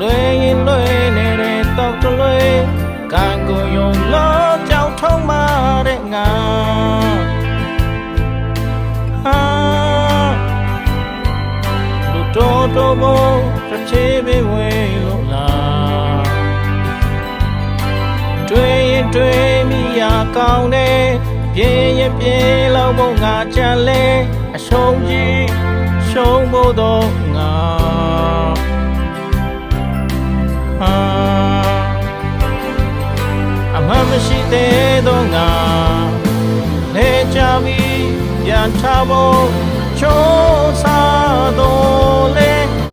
လွယ်ရင်လွယ်နေတဲ့တော့တလွယ်ကံကိုယုံလို့ကြောက်ထုံးမာတဲ့ငါဟာလူတော်တော်ဘုံတစ်ချေပေးဝင်လို့လားတွေ့ရင်တွေ့မိရကောင်းတယ်ပြင်းရင်ပြင်းလောက်ဖို့ငါချမ်းလဲအရှုံးကြီးရှုံးဖို့တော့ငါ မှန်မရှိသေးတော့ငါလဲချပြီးပြန်ထဖို့ချိုးစားတော့